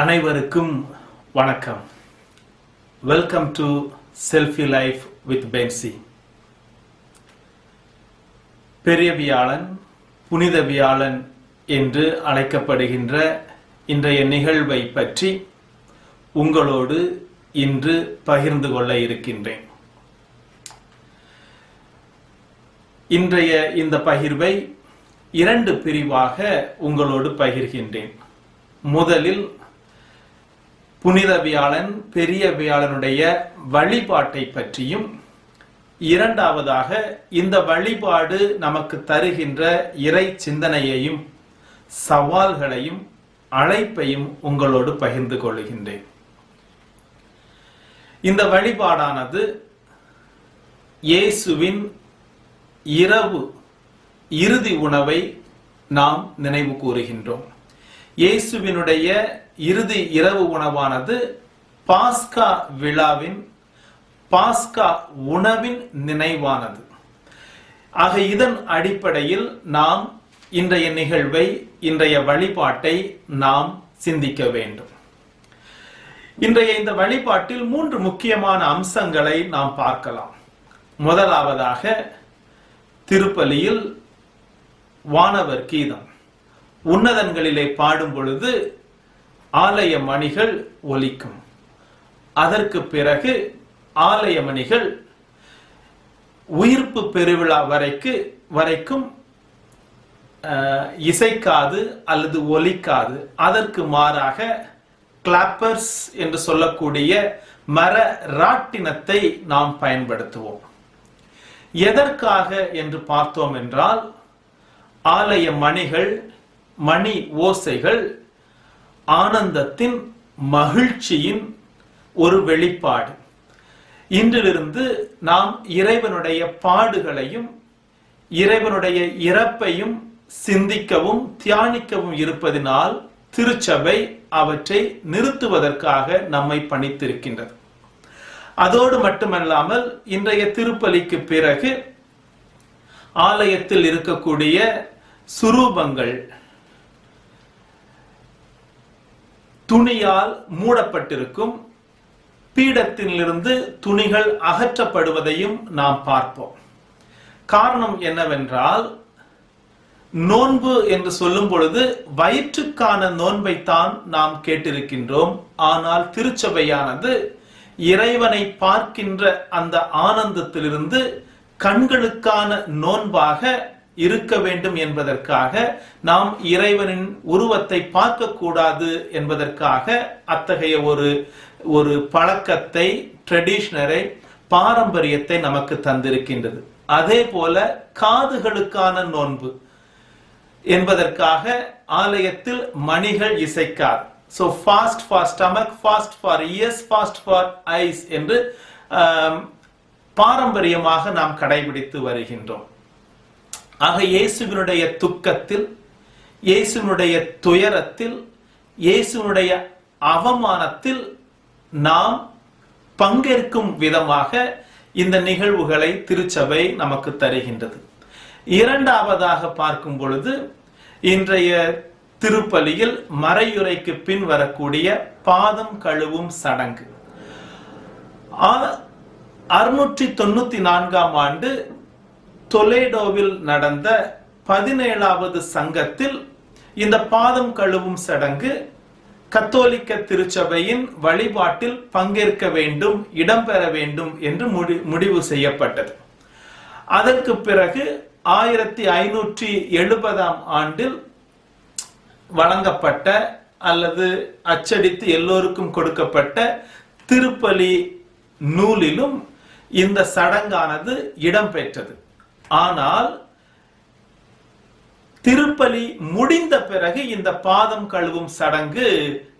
அனைவருக்கும் வணக்கம். Welcome to selfie life with Benzy பெரிய வியாழன் புனித வியாழன் என்று அழைக்கப்படுகின்ற இன்றைய நிகழ்வை பற்றி உங்களோடு இன்று பகிர்ந்து கொள்ள இருக்கின்றேன். இன்றைய இந்த பகிர்வை இரண்டு பிரிவாக உங்களோடு பகிர்கின்றேன். முதலில் புனித வியாழன் பெரிய வியாழனுடைய வழிபாட்டை பற்றியும் இரண்டாவதாக இந்த வழிபாடு நமக்கு தருகின்ற இறை சிந்தனையையும் சவால்களையும் அழைப்பையும் உங்களோடு பகிர்ந்து கொள்கின்றேன். இந்த வழிபாடானது இயேசுவின் இரவு இறுதி உணவை நாம் நினைவு கூறுகின்றோம். இயேசுவினுடைய இறுதி இரவு உணவானது பாஸ்கா விழாவின் பாஸ்கா உணவின் நினைவானது. ஆக இதன் அடிப்படையில் நாம் இன்றைய நிகழ்வை இன்றைய வழிபாட்டை நாம் சிந்திக்க வேண்டும். இன்றைய இந்த வழிபாட்டில் மூன்று முக்கியமான அம்சங்களை நாம் பார்க்கலாம். முதலாவதாக திருப்பலியில் வானவர் கீதம். உன்னதங்களிலே பாடும் பொழுது ஆலய மணிகள் ஒலிக்கும். அதற்கு பிறகு ஆலய மணிகள் உயிர்ப்பு பெருவிழா வரைக்கு வரைக்கும் இசைக்காது அல்லது ஒலிக்காது. அதற்கு மாறாக கிளாப்பர்ஸ் என்று சொல்லக்கூடிய மர ராட்டினத்தை நாம் பயன்படுத்துவோம். எதற்காக என்று பார்த்தோம் என்றால் ஆலய மணிகள் மணி ஓசைகள் ஆனந்தத்தின் மகிழ்ச்சியின் ஒரு வெளிப்பாடு. இன்றிலிருந்து நாம் இறைவனுடைய பாடுகளையும் இறைவனுடைய இறப்பையும் சிந்திக்கவும் தியானிக்கவும் இருப்பதினால் திருச்சபை அவற்றை நிறுத்துவதற்காக நம்மை பணித்திருக்கின்றது. அதோடு மட்டுமல்லாமல் இன்றைய திருப்பலிக்கு பிறகு ஆலயத்தில் இருக்கக்கூடிய சுரூபங்கள் துணியால் மூடப்பட்டிருக்கும் பீடத்திலிருந்து துணிகள் அகற்றப்படுவதையும் நாம் பார்ப்போம். காரணம் என்னவென்றால் நோன்பு என்று சொல்லும் பொழுது வயிற்றுக்கான நோன்பைத்தான் நாம் கேட்டிருக்கின்றோம். ஆனால் திருச்சபையானது இறைவனை பார்க்கின்ற அந்த ஆனந்தத்திலிருந்து கண்களுக்கான நோன்பாக இருக்க வேண்டும் என்பதற்காக நாம் இறைவனின் உருவத்தை பார்க்கக்கூடாது என்பதற்காக அத்தகைய ஒரு ஒரு பழக்கத்தை ட்ரெடிஷனரை பாரம்பரியத்தை நமக்கு தந்திருக்கின்றது. அதே போல காதுகளுக்கான நோன்பு என்பதற்காக ஆலயத்தில் மணிகள் இசைக்கார். So fast for stomach fast for ears fast for eyes என்று பாரம்பரியமாக நாம் கடைபிடித்து வருகின்றோம். ஆக இயேசுவினுடைய துக்கத்தில் இயேசுனுடைய துயரத்தில் இயேசுனுடைய அவமானத்தில் நாம் பங்கேற்கும் விதமாக இந்த நிகழ்வுகளை திருச்சபை நமக்கு தருகின்றது. இரண்டாவதாக பார்க்கும் பொழுது இன்றைய திருப்பலியில் மறையுறைக்கு பின் வரக்கூடிய பாதம் கழுவும் சடங்கு. அறுநூற்றி தொண்ணூத்தி நான்காம் ஆண்டு தொலேடோவில் நடந்த பதினேழாவது சங்கத்தில் இந்த பாதம் கழுவும் சடங்கு கத்தோலிக்க திருச்சபையின் வழிபாட்டில் பங்கேற்க வேண்டும் இடம்பெற வேண்டும் என்று முடி- முடிவு செய்யப்பட்டது. அதற்கு பிறகு ஆயிரத்தி ஐநூற்றி எழுபதாம் ஆண்டில் வழங்கப்பட்ட அல்லது அச்சடித்து எல்லோருக்கும் கொடுக்கப்பட்ட திருப்பலி நூலிலும் இந்த சடங்கானது இடம்பெற்றது ஆனால் திருப்பலி முடிந்த பிறகு இந்த பாதம் கழுவும் சடங்கு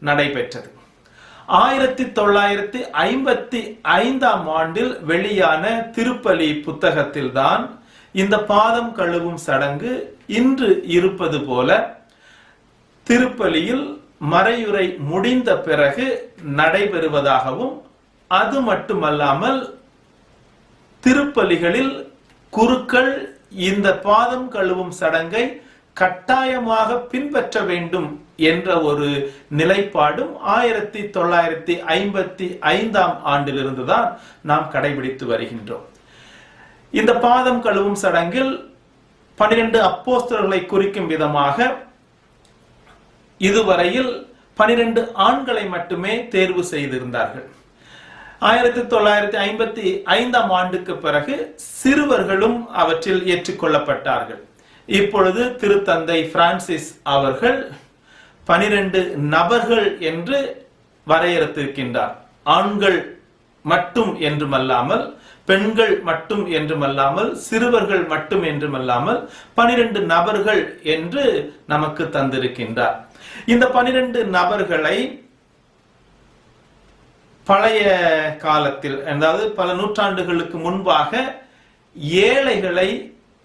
நடைபெற்றது. ஆயிரத்தி தொள்ளாயிரத்தி ஐம்பத்தி ஐந்தாம் ஆண்டில் வெளியான திருப்பலி புத்தகத்தில்தான் இந்த பாதம் கழுவும் சடங்கு இன்று இருப்பது போல திருப்பலியில் மறையுறை முடிந்த பிறகு நடைபெறுவதாகவும் அது மட்டுமல்லாமல் திருப்பலிகளில் குருக்கள் இந்த பாதம் கழுவும் சடங்கை கட்டாயமாக பின்பற்ற வேண்டும் என்ற ஒரு நிலைப்பாடும் ஆயிரத்தி தொள்ளாயிரத்தி ஐம்பத்தி ஐந்தாம் ஆண்டிலிருந்து தான் நாம் கடைபிடித்து வருகின்றோம். இந்த பாதம் கழுவும் சடங்கில் பனிரெண்டு அப்போஸ்தர்களை குறிக்கும் விதமாக இதுவரையில் பனிரெண்டு ஆண்களை மட்டுமே தேர்வு செய்திருந்தார்கள். ஆயிரத்தி தொள்ளாயிரத்தி ஐம்பத்தி ஐந்தாம் ஆண்டுக்கு பிறகு சிறுவர்களும் அவற்றில் ஏற்றுக்கொள்ளப்பட்டார்கள். இப்பொழுது திருத்தந்தை பிரான்சிஸ் அவர்கள் பனிரெண்டு நபர்கள் என்று வரையறுத்திருக்கின்றார். ஆண்கள் மட்டும் என்றுமல்லாமல் பெண்கள் மட்டும் என்றுமல்லாமல் சிறுவர்கள் மட்டும் என்றுமல்லாமல் பனிரெண்டு நபர்கள் என்று நமக்கு தந்திருக்கின்றார். இந்த பனிரெண்டு நபர்களை பழைய காலத்தில் அதாவது பல நூற்றாண்டுகளுக்கு முன்பாக ஏழைகளை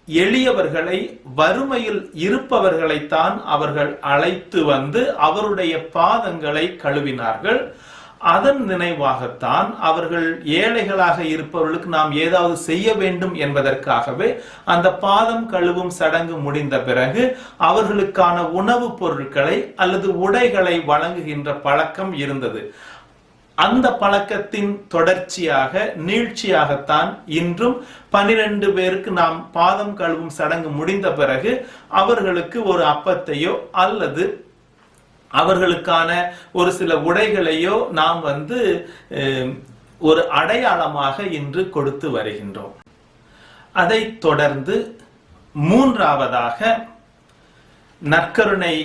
எளியவர்களை வறுமையில் இருப்பவர்களைத்தான் அவர்கள் அழைத்து வந்து அவருடைய பாதங்களை கழுவினார்கள். அதன் நினைவாகத்தான் அவர்கள் ஏழைகளாக இருப்பவர்களுக்கு நாம் ஏதாவது செய்ய வேண்டும் என்பதற்காகவே அந்த பாதம் கழுவும் சடங்கு முடிந்த பிறகு அவர்களுக்கான உணவுப் பொருட்களை அல்லது உடைகளை வழங்குகின்ற பழக்கம் இருந்தது. அந்த பழக்கத்தின் தொடர்ச்சியாக நீழ்ச்சியாகத்தான் இன்றும் பனிரெண்டு பேருக்கு நாம் பாதம் கழுவும் சடங்கு முடிந்த பிறகு அவர்களுக்கு ஒரு அப்பத்தையோ அல்லது அவர்களுக்கான ஒரு சில உடைகளையோ நாம் வந்து ஒரு அடையாளமாக இன்று கொடுத்து வருகின்றோம். அதைத் தொடர்ந்து மூன்றாவதாக நற்கருணை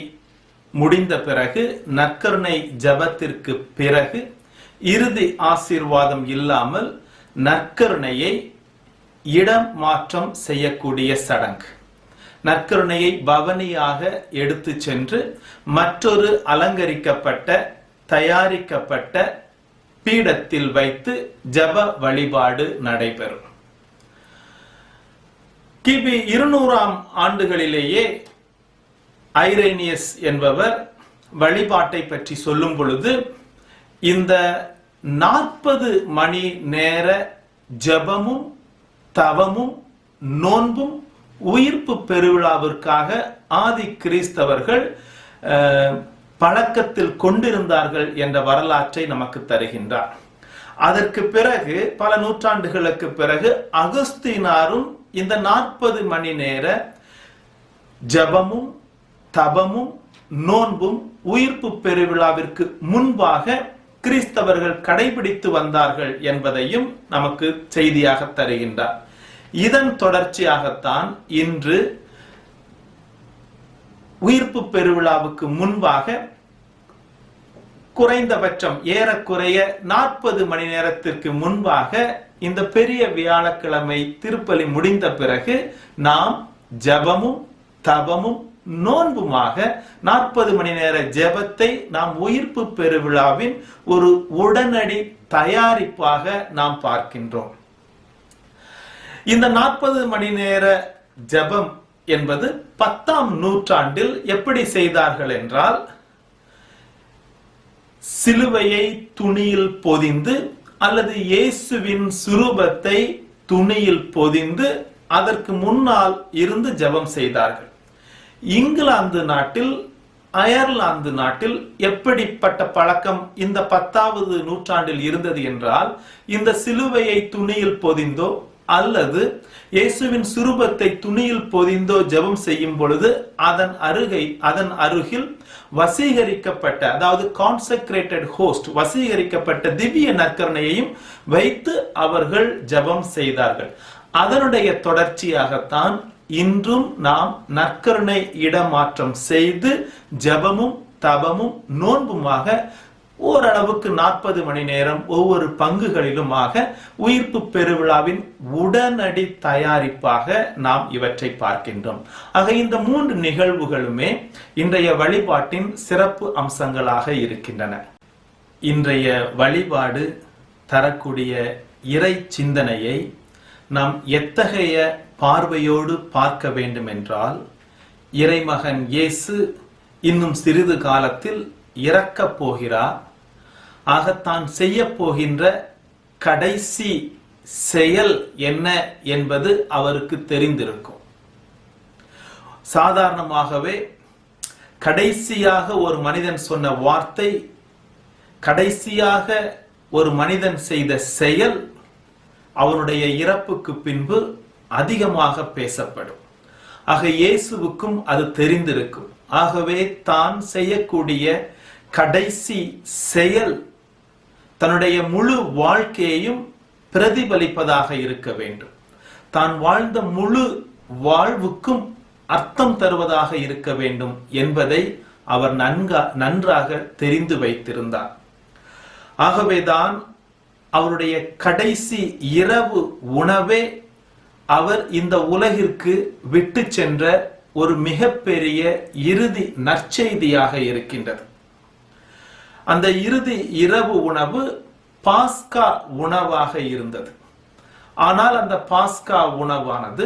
முடிந்த பிறகு நற்கருணை ஜபத்திற்கு பிறகு இறுதி ஆசீர்வாதம் இல்லாமல் நற்கருணையை இடம் மாற்றம் செய்யக்கூடிய சடங்கு. நற்கருணையை பவனியாக எடுத்து சென்று மற்றொரு அலங்கரிக்கப்பட்ட தயாரிக்கப்பட்ட பீடத்தில் வைத்து ஜப வழிபாடு நடைபெறும். கிபி இருநூறாம் ஆண்டுகளிலேயே ஐரேனியஸ் என்பவர் வழிபாட்டை பற்றி சொல்லும் பொழுது இந்த நாற்பது மணி நேர ஜபமும் தவமும் நோன்பும் உயிர்ப்பு பெருவிழாவிற்காக ஆதி கிறிஸ்தவர்கள் பழக்கத்தில் கொண்டிருந்தார்கள் என்ற வரலாற்றை நமக்கு தருகின்றார். அதற்கு பிறகு பல நூற்றாண்டுகளுக்கு பிறகு அகஸ்தீனாரும் இந்த நாற்பது மணி நேர ஜபமும் தபமும் நோன்பும் உயிர்ப்பு பெருவிழாவிற்கு முன்பாக கிறிஸ்தவர்கள் கடைபிடித்து வந்தார்கள் என்பதையும் நமக்கு செய்தியாக தருகின்றார். இதன் தொடர்ச்சியாகத்தான் இன்று உயிர்ப்பு பெருவிழாவுக்கு முன்பாக குறைந்தபட்சம் ஏறக்குறைய நாற்பது மணி நேரத்திற்கு முன்பாக இந்த பெரிய வியாழக்கிழமை திருப்பலி முடிந்த பிறகு நாம் ஜபமும் தபமும் நோன்புமாக நாற்பது மணி நேர ஜெபத்தை நாம் உயிர்ப்பு பெருவிழாவின் ஒரு உடனடி தயாரிப்பாக நாம் பார்க்கின்றோம். இந்த நாற்பது மணி நேர ஜெபம் என்பது பத்தாம் நூற்றாண்டில் எப்படி செய்தார்கள் என்றால் சிலுவையை துணியில் பொதிந்து அல்லது இயேசுவின் சுரூபத்தை துணியில் பொதிந்து அதற்கு முன்னால் இருந்து ஜெபம் செய்தார்கள். இங்கிலாந்து நாட்டில் அயர்லாந்து நாட்டில் எப்படிப்பட்ட பழக்கம் இந்த பத்தாவது நூற்றாண்டில் இருந்தது என்றால் இந்த சிலுவையை துணியில் பொதிந்தோ அல்லது இயேசுவின் சுரூபத்தை துணியில் பொதிந்தோ ஜெபம் செய்யும் பொழுது அதன் அருகை அதன் அருகில் வசீகரிக்கப்பட்ட அதாவது கான்செக்ரேட்டட் ஹோஸ்ட் வசீகரிக்கப்பட்ட திவ்ய நற்கரணையையும் வைத்து அவர்கள் ஜெபம் செய்தார்கள். அதனுடைய தொடர்ச்சியாகத்தான் இன்றும் நாம் நற்கருணை இடமாற்றம் செய்து ஜெபமும் தபமும் நோன்புமாக ஓரளவுக்கு நாற்பது மணி நேரம் ஒவ்வொரு பங்குகளிலுமாக உயிர்ப்பு பெருவிழாவின் உடனடி தயாரிப்பாக நாம் இவற்றை பார்க்கின்றோம். ஆக இந்த மூன்று நிகழ்வுகளுமே இன்றைய வழிபாட்டின் சிறப்பு அம்சங்களாக இருக்கின்றன. இன்றைய வழிபாடு தரக்கூடிய இறை சிந்தனையை நாம் எத்தகைய பார்வையோடு பார்க்க வேண்டும் என்றால் இறைமகன் இயேசு இன்னும் சிறிது காலத்தில் இறக்கப் போகிறார். ஆக தான் செய்ய போகின்ற கடைசி செயல் என்ன என்பது அவருக்கு தெரிந்திருக்கும். சாதாரணமாகவே கடைசியாக ஒரு மனிதன் சொன்ன வார்த்தை கடைசியாக ஒரு மனிதன் செய்த செயல் அவனுடைய இறப்புக்கு பின்பு அதிகமாக பேசப்படும். ஆக இயேசுவுக்கும் அது தெரிந்திருக்கும். ஆகவே தான் செய்யக்கூடிய கடைசி செயல் தன்னுடைய முழு வாழ்க்கையையும் பிரதிபலிப்பதாக இருக்க வேண்டும். தான் வாழ்ந்த முழு வாழ்வுக்கும் அர்த்தம் தருவதாக இருக்க வேண்டும் என்பதை அவர் நன்கா நன்றாக தெரிந்து வைத்திருந்தார். ஆகவேதான் அவருடைய கடைசி இரவு உணவே அவர் இந்த உலகிற்கு விட்டு சென்ற ஒரு மிகப்பெரிய இறுதி நற்செய்தியாக இருக்கின்றது. அந்த இறுதி இரவு உணவு பாஸ்கா உணவாக இருந்தது. ஆனால் அந்த பாஸ்கா உணவானது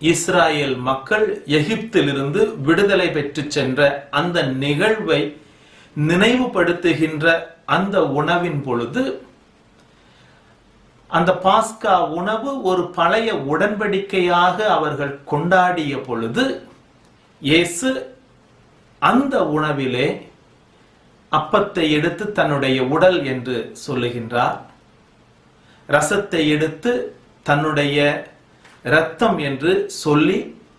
இஸ்ராயேல் மக்கள் எகிப்திலிருந்து விடுதலை பெற்று சென்ற அந்த நிகழ்வை நினைவுபடுத்துகின்ற அந்த உணவின் பொழுது அந்த பாஸ்கா உணவு ஒரு பழைய உடன்படிக்கையாக அவர்கள் கொண்டாடிய பொழுது இயேசு அந்த உணவிலே அப்பத்தை எடுத்து தன்னுடைய உடல் என்று சொல்லுகின்றார். ரசத்தை எடுத்து தன்னுடைய இரத்தம் என்று சொல்லி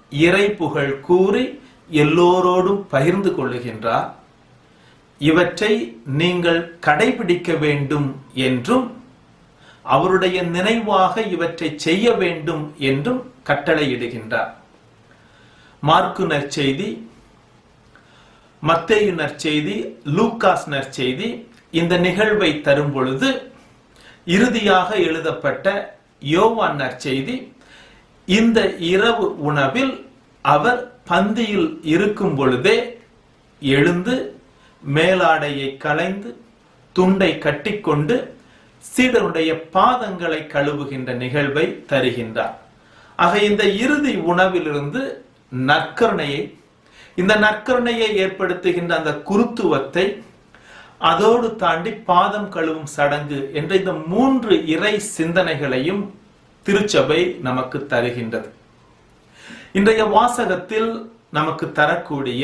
இறை புகழ் கூறி எல்லோரோடும் பகிர்ந்து கொள்ளுகின்றார். இவற்றை நீங்கள் கடைபிடிக்க வேண்டும் என்றும் அவருடைய நினைவாக இவற்றை செய்ய வேண்டும் என்றும் கட்டளையிடுகின்றார். மார்க்கு நற்செய்தி மத்தேயு நற்செய்தி லூக்காஸ் நற்செய்தி இந்த நிகழ்வை தரும் பொழுது இறுதியாக எழுதப்பட்ட யோவான் நற்செய்தி இந்த இரவு உணவில் அவர் பந்தியில் இருக்கும் பொழுதே எழுந்து மேலாடையை களைந்து துண்டை கட்டிக்கொண்டு சீடருடைய பாதங்களை கழுவுகின்ற நிகழ்வை தருகின்றார். ஆக இந்த இறுதி உணவிலிருந்து நற்கருணையை இந்த நற்கருணையை ஏற்படுத்துகின்ற அந்த குருத்துவத்தை அதோடு தாண்டி பாதம் கழுவும் சடங்கு என்ற இந்த மூன்று இறை சிந்தனைகளையும் திருச்சபை நமக்கு தருகின்றது. இன்றைய வாசகத்தில் நமக்கு தரக்கூடிய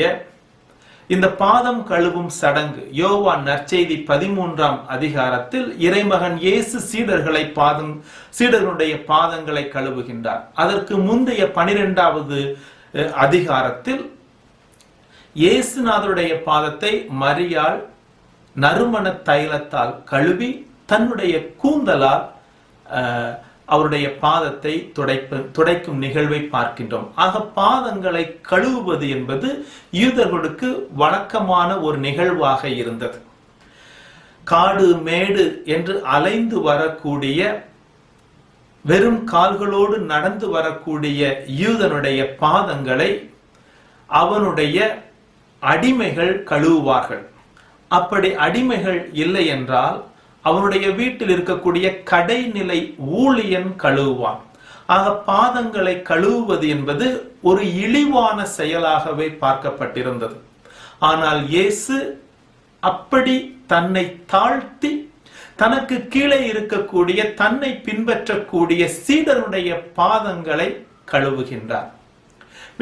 இந்த பாதம் கழுவும் சடங்கு. யோவான் நற்செய்தி பதிமூன்றாம் அதிகாரத்தில் இறைமகன் இயேசு சீடர்களை பாதம் சீடர்களுடைய பாதங்களை கழுவுகின்றார். அதற்கு முந்தைய பனிரெண்டாவது அதிகாரத்தில் இயேசுநாதருடைய பாதத்தை மரியாள் நறுமண தைலத்தால் கழுவி தன்னுடைய கூந்தலால் அவருடைய பாதத்தை துடைப்பு துடைக்கும் நிகழ்வை பார்க்கின்றோம். ஆக பாதங்களை கழுவுவது என்பது யூதர்களுக்கு வழக்கமான ஒரு நிகழ்வாக இருந்தது. காடு மேடு என்று அலைந்து வரக்கூடிய வெறும் கால்களோடு நடந்து வரக்கூடிய யூதனுடைய பாதங்களை அவனுடைய அடிமைகள் கழுவுவார்கள். அப்படி அடிமைகள் இல்லை என்றால் அவனுடைய வீட்டில் இருக்கக்கூடிய கடைநிலை ஊழியன் கழுவுவான். ஆக பாதங்களை கழுவுவது என்பது ஒரு இழிவான செயலாகவே பார்க்கப்பட்டிருந்தது. ஆனால் இயேசு அப்படி தன்னை தாழ்த்தி தனக்கு கீழே இருக்கக்கூடிய தன்னை பின்பற்றக்கூடிய சீடருடைய பாதங்களை கழுவுகின்றார்.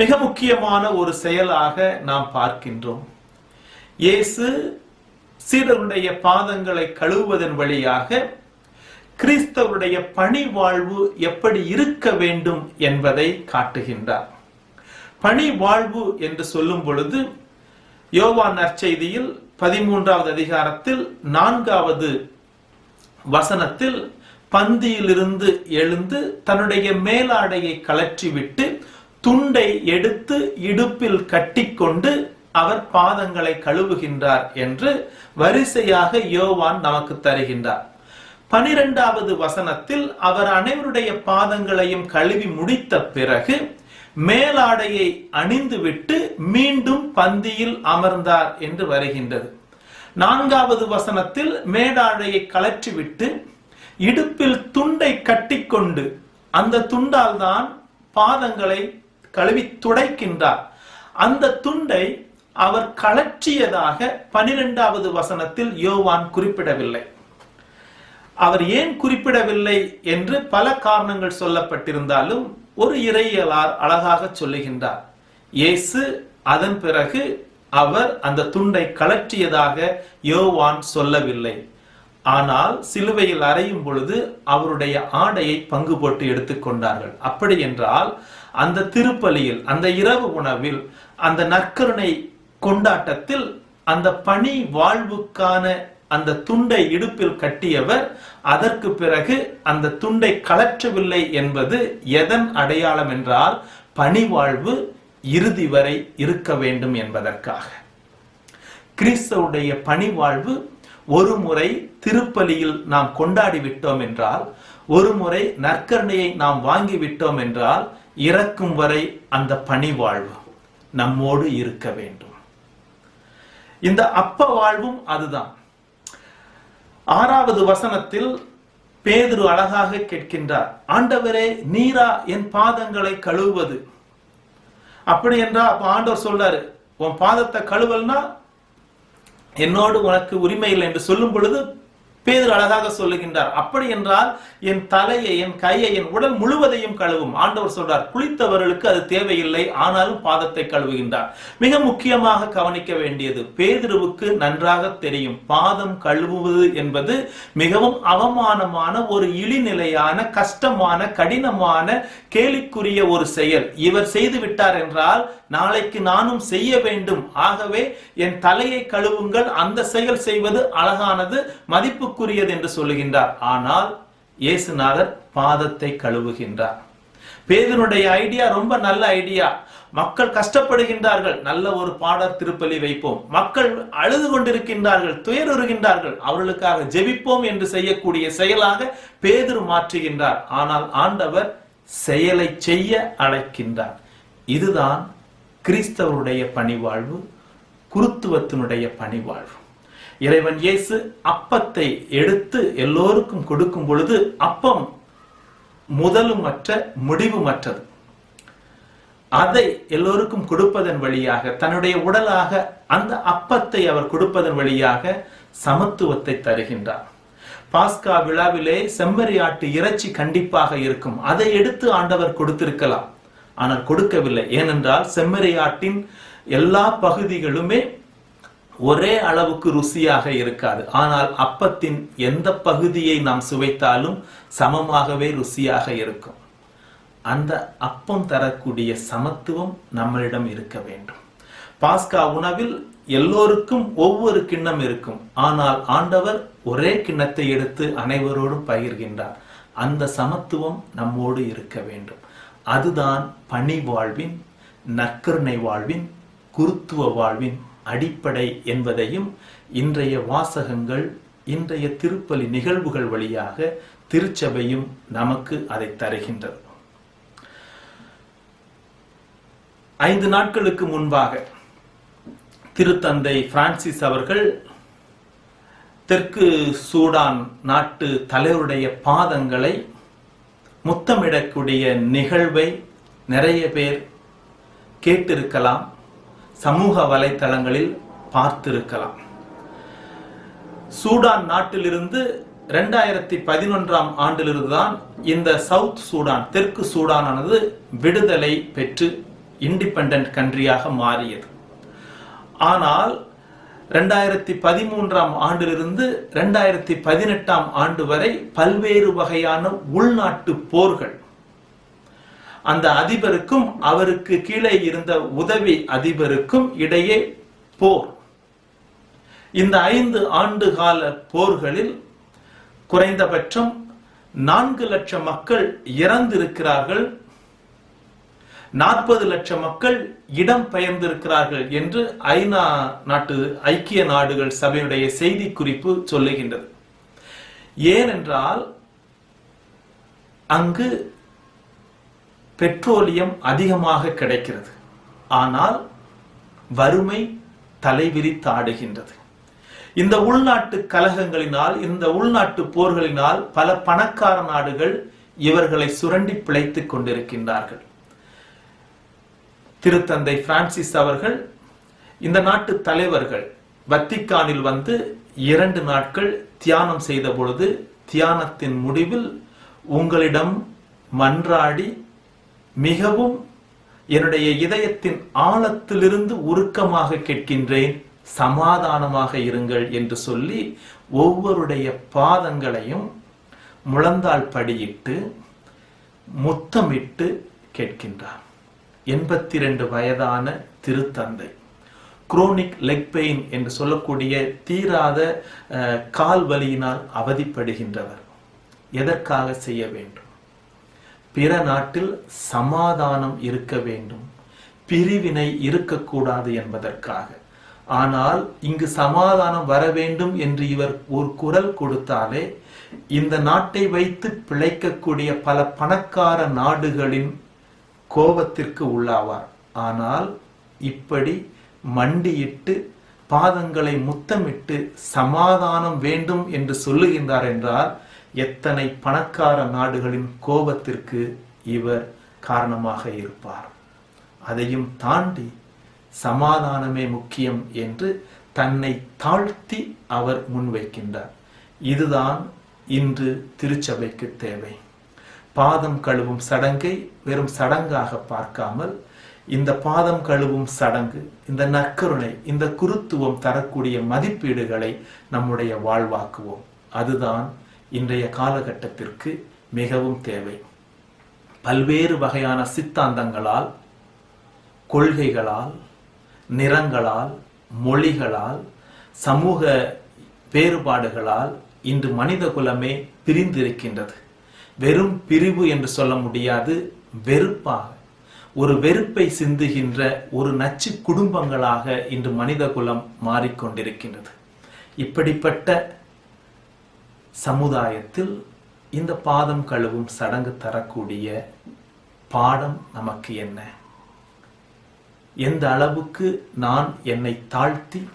மிக முக்கியமான ஒரு செயலாக நாம் பார்க்கின்றோம். இயேசு சீடருடைய பாதங்களை கழுவுவதன் வழியாக கிறிஸ்தவருடைய பணி வாழ்வு எப்படி இருக்க வேண்டும் என்பதை காட்டுகின்றார். பணி வாழ்வு என்று சொல்லும் பொழுது யோவான் நற்செய்தியில் பதிமூன்றாவது அதிகாரத்தில் நான்காவது வசனத்தில் பந்தியிலிருந்து எழுந்து தன்னுடைய மேலாடையை கலற்றிவிட்டு துண்டை எடுத்து இடுப்பில் கட்டிக்கொண்டு அவர் பாதங்களை கழுவுகின்றார் என்று வரிசையாக யோவான் நமக்கு தருகின்றார். பனிரெண்டாவது வசனத்தில் அவர் அனைவருடைய பாதங்களையும் கழுவி முடித்த பிறகு மேலாடையை அணிந்துவிட்டு மீண்டும் பந்தியில் அமர்ந்தார் என்று வருகின்றது. நான்காவது வசனத்தில் மேலாடையை கலற்றிவிட்டு இடுப்பில் துண்டை கட்டிக்கொண்டு அந்த துண்டால் தான் பாதங்களை கழுவி துடைக்கின்றார். அந்த துண்டை அவர் கலற்றியதாக பனிரெண்டாவது வசனத்தில் யோவான் குறிப்பிடவில்லை. அவர் ஏன் குறிப்பிடவில்லை என்று பல காரணங்கள் சொல்லப்பட்டிருந்தாலும் ஒரு இறையியலார் அழகாக சொல்லுகின்றார். இயேசு அதன் பிறகு அவர் அந்த துண்டை கலற்றியதாக யோவான் சொல்லவில்லை. ஆனால் சிலுவையில் அறையும் பொழுது அவருடைய ஆடையை பங்கு போட்டு எடுத்துக்கொண்டார்கள் அப்படி என்றால் அந்த திருப்பலியில் அந்த இரவு உணவில் அந்த நற்கருணை கொண்டாட்டத்தில் அந்த பணி வாழ்வுக்கான அந்த துண்டை இடுப்பில் கட்டியவர் அதற்கு பிறகு அந்த துண்டை கலற்றவில்லை என்பது எதன் அடையாளம் என்றால் பணிவாழ்வு இறுதி வரை இருக்க வேண்டும் என்பதற்காக. கிறிஸ்தவுடைய பணிவாழ்வு ஒரு முறை திருப்பலியில் நாம் கொண்டாடி விட்டோம் என்றால் ஒரு முறை நற்கரணையை நாம் வாங்கி விட்டோம் என்றால் இறக்கும் வரை அந்த பணிவாழ்வு நம்மோடு இருக்க வேண்டும். இந்த அப்ப வாழ்வும் அதுதான். ஆறாவது வசனத்தில் பேதுரு அழகாக கேட்கின்றார் ஆண்டவரே நீரா என் பாதங்களை கழுவுவது? அப்படி என்றா அப்ப ஆண்டவர் சொல்றாரு உன் பாதத்தை கழுவல்னா என்னோடு உனக்கு உரிமை இல்லை என்று சொல்லும் பொழுது பேதர் அழகாக சொல்லுகின்றார் அப்படி என்றால் என் தலையை என் கையை என் உடல் முழுவதையும் கழுவும். ஆண்டவர் சொல்றார் குளித்தவர்களுக்கு அது தேவையில்லை ஆனாலும் பாதத்தை கழுவுகின்றார். மிக முக்கியமாக கவனிக்க வேண்டியது பேதுருவுக்கு நன்றாக தெரியும் பாதம் கழுவுவது என்பது மிகவும் அவமானமான ஒரு இழிநிலையான கஷ்டமான கடினமான கேலிக்குரிய ஒரு செயல். இவர் செய்து விட்டார் என்றால் நாளைக்கு நானும் செய்ய வேண்டும். ஆகவே என் தலையை கழுவுங்கள். அந்த செயல் செய்வது அழகானது மதிப்பு மதிப்புக்குரியது என்று சொல்லுகின்றார். ஆனால் இயேசுநாதர் பாதத்தை கழுவுகின்றார். பேதனுடைய ஐடியா ரொம்ப நல்ல ஐடியா. மக்கள் கஷ்டப்படுகின்றார்கள். நல்ல ஒரு பாடர் திருப்பலி வைப்போம். மக்கள் அழுது கொண்டிருக்கின்றார்கள். துயருகின்றார்கள். அவர்களுக்காக ஜெபிப்போம் என்று செய்யக்கூடிய செயலாக பேதுரு மாற்றுகின்றார். ஆனால் ஆண்டவர் செயலை செய்ய அழைக்கின்றார். இதுதான் கிறிஸ்தவருடைய பணிவாழ்வு குருத்துவத்தினுடைய பணிவாழ்வு. இறைவன் இயேசு அப்பத்தை எடுத்து எல்லோருக்கும் கொடுக்கும் பொழுது அப்பம் முதலுமற்ற முடிவுமற்றது. அதை எல்லோருக்கும் கொடுப்பதன் வழியாக தன்னுடைய உடலாக அந்த அப்பத்தை அவர் கொடுப்பதன் வழியாக சமத்துவத்தை தருகின்றார். பாஸ்கா விழாவிலே செம்மறி ஆட்டு இறைச்சி கண்டிப்பாக இருக்கும். அதை எடுத்து ஆண்டவர் கொடுத்திருக்கலாம். ஆனால் கொடுக்கவில்லை. ஏனென்றால் செம்மறி ஆட்டின் எல்லா பகுதிகளுமே ஒரே அளவுக்கு ருசியாக இருக்காது. ஆனால் அப்பத்தின் எந்த பகுதியை நாம் சுவைத்தாலும் சமமாகவே ருசியாக இருக்கும். அந்த அப்பம் தரக்கூடிய சமத்துவம் நம்மளிடம் இருக்க வேண்டும். பாஸ்கா உணவில் எல்லோருக்கும் ஒவ்வொரு கிண்ணம் இருக்கும். ஆனால் ஆண்டவர் ஒரே கிண்ணத்தை எடுத்து அனைவரோடும் பகிர்கின்றார். அந்த சமத்துவம் நம்மோடு இருக்க வேண்டும். அதுதான் பணி வாழ்வின் நற்கருணை வாழ்வின் குருத்துவ வாழ்வின் அடிப்படை என்பதையும் இன்றைய வாசகங்கள் இன்றைய திருப்பலி நிகழ்வுகள் வழியாக திருச்சபையும் நமக்கு அதை தருகின்றது. ஐந்து நாட்களுக்கு முன்பாக திருத்தந்தை பிரான்சிஸ் அவர்கள் தெற்கு சூடான் நாட்டு தலைவருடைய பாதங்களை முத்தமிடக்கூடிய நிகழ்வை நிறைய பேர் கேட்டிருக்கலாம். சமூக வலைத்தளங்களில் பார்த்திருக்கலாம். சூடான் நாட்டிலிருந்து ரெண்டாயிரத்தி பதினொன்றாம் ஆண்டிலிருந்து தான் இந்த சவுத் சூடான் தெற்கு சூடானானது விடுதலை பெற்று இண்டிபெண்ட் கண்ட்ரியாக மாறியது. ஆனால் ரெண்டாயிரத்தி பதிமூன்றாம் ஆண்டிலிருந்து ரெண்டாயிரத்தி பதினெட்டாம் ஆண்டு வரை பல்வேறு வகையான உள்நாட்டு போர்கள் அந்த அதிபருக்கும் அவருக்கு கீழே இருந்த உதவி அதிபருக்கும் இடையே போர். இந்த ஐந்து ஆண்டு கால போர்களில் குறைந்தபட்சம் நான்கு லட்சம் மக்கள் இறந்திருக்கிறார்கள். நாற்பது லட்சம் மக்கள் இடம் பெயர்ந்திருக்கிறார்கள் என்று ஐநா நாட்டு ஐக்கிய நாடுகள் சபையுடைய செய்தி குறிப்பு சொல்லுகின்றது. ஏனென்றால் அங்கு பெட்ரோலியம் அதிகமாக கிடைக்கிறது. ஆனால் வறுமை தலைவிரித்தாடுகின்றது இந்த உள்நாட்டு கலகங்களினால் இந்த உள்நாட்டு போர்களினால் பல பணக்கார நாடுகள் இவர்களை சுரண்டி பிழைத்துக் கொண்டிருக்கின்றார்கள். திருத்தந்தை பிரான்சிஸ் அவர்கள் இந்த நாட்டு தலைவர்கள் வத்திக்கானில் வந்து இரண்டு நாட்கள் தியானம் செய்த பொழுது தியானத்தின் முடிவில் உங்களிடம் மன்றாடி மிகவும் என்னுடைய இதயத்தின் ஆழத்திலிருந்து உருக்கமாக கேட்கின்றேன். சமாதானமாக இருங்கள் என்று சொல்லி ஒவ்வொருடைய பாதங்களையும் முழந்தால் படியிட்டு முத்தமிட்டு கேட்கின்றார். எண்பத்தி ரெண்டு வயதான திருத்தந்தை. குரோனிக் லெக் பெயின் என்று சொல்லக்கூடிய தீராத கால் வலியினால் அவதிப்படுகின்றவர். எதற்காக செய்ய வேண்டும்? பிற நாட்டில் சமாதானம் இருக்க வேண்டும். பிரிவினை இருக்கக்கூடாது என்பதற்காக. ஆனால் இங்கு சமாதானம் வர வேண்டும் என்று இவர் ஒரு குரல் கொடுத்தாலே இந்த நாட்டை வைத்து பிழைக்கக்கூடிய பல பணக்கார நாடுகளின் கோபத்திற்கு உள்ளாவார். ஆனால் இப்படி மண்டியிட்டு பாதங்களை முத்தமிட்டு சமாதானம் வேண்டும் என்று சொல்லுகின்றார் என்றால் எத்தனை பணக்கார நாடுகளின் கோபத்திற்கு இவர் காரணமாக இருப்பார். அதையும் தாண்டி சமாதானமே முக்கியம் என்று தன்னை தாழ்த்தி அவர் முன்வைக்கின்றார். இதுதான் இன்று திருச்சபைக்கு தேவை. பாதம் கழுவும் சடங்கை வெறும் சடங்காக பார்க்காமல் இந்த பாதம் கழுவும் சடங்கு இந்த நற்கருணை இந்த குருத்துவம் தரக்கூடிய மதிப்பீடுகளை நம்முடைய வாழ்வாக்குவோம். அதுதான் இன்றைய காலகட்டத்திற்கு மிகவும் தேவை. பல்வேறு வகையான சித்தாந்தங்களால் கொள்கைகளால் நிறங்களால் மொழிகளால் சமூக வேறுபாடுகளால் இன்று மனித குலமே பிரிந்திருக்கின்றது. வெறும் பிரிவு என்று சொல்ல முடியாது வெறுப்பாக. ஒரு வெறுப்பை சிந்துகின்ற ஒரு நச்சு குடும்பங்களாக இன்று மனித குலம் மாறிக்கொண்டிருக்கின்றது. இப்படிப்பட்ட சமுதாயத்தில் இந்த பாதம் கழுவும் சடங்கு தரக்கூடிய பாடம் நமக்கு என்ன? எந்த அளவுக்கு நான் என்னை தாழ்த்தி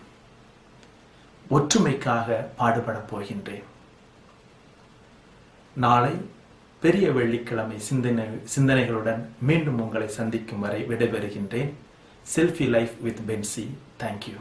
ஒற்றுமைக்காக பாடுபடப் போகின்றேன்? நாளை பெரிய வெள்ளிக்கிழமை சிந்தனை சிந்தனைகளுடன் மீண்டும் உங்களை சந்திக்கும் வரை விடைபெறுகின்றேன். Selfie life with Benzy thank you